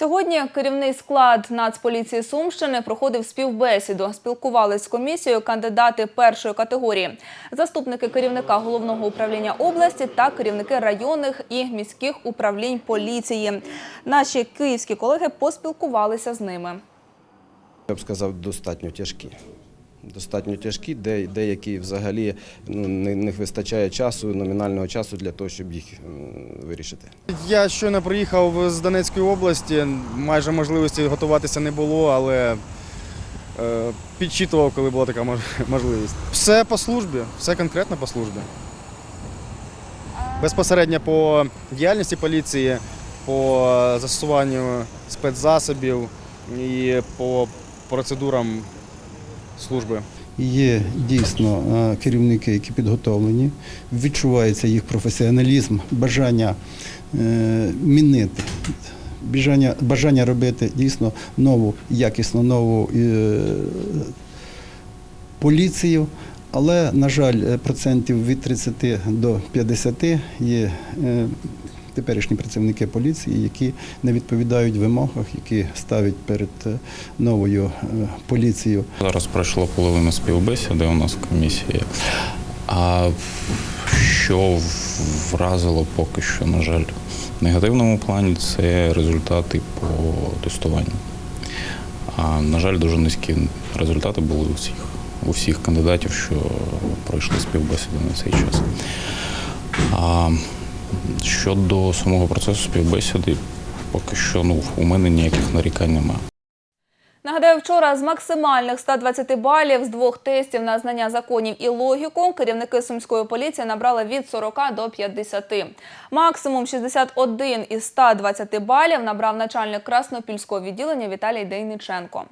Сьогодні керівний склад Нацполіції Сумщини проходив співбесіду. Спілкувались з комісією кандидати першої категорії, заступники керівника головного управління області та керівники районних і міських управлінь поліції. Наші київські колеги поспілкувалися з ними. Я б сказав, достатньо тяжкі. Достатньо тяжкі, де деякі взагалі ну, не, не вистачає часу, номінального часу для того, щоб їх вирішити. Я щойно приїхав з Донецької області. Майже можливості готуватися не було, але е, підчитував, коли була така можливість. Все по службі, все конкретно по службі. Безпосередньо по діяльності поліції, по застосуванню спецзасобів і по процедурам служби. Є дійсно е, керівники, які підготовлені, відчувається їх професіоналізм, бажання е, мінити, бажання, бажання робити дійсно нову, якісну нову е, поліцію. Але, на жаль, процентів від 30 до 50 є теперішні працівники поліції, які не відповідають вимогах, які ставить перед е, новою е, поліцією Зараз пройшло половина співбесіди у нас в комісії. А що вразило поки що, на жаль, в негативному плані це результати по тестуванню. А, на жаль, дуже низькі результати були у всіх, у всіх кандидатів, що пройшли співбесіди на цей час. А щодо самого процесу співбесіди, поки що ну, у мене ніяких нарікань немає. Нагадаю, вчора з максимальних 120 балів з двох тестів на знання законів і логіку керівники сумської поліції набрали від 40 до 50. Максимум 61 із 120 балів набрав начальник Краснопільського відділення Віталій Дейниченко.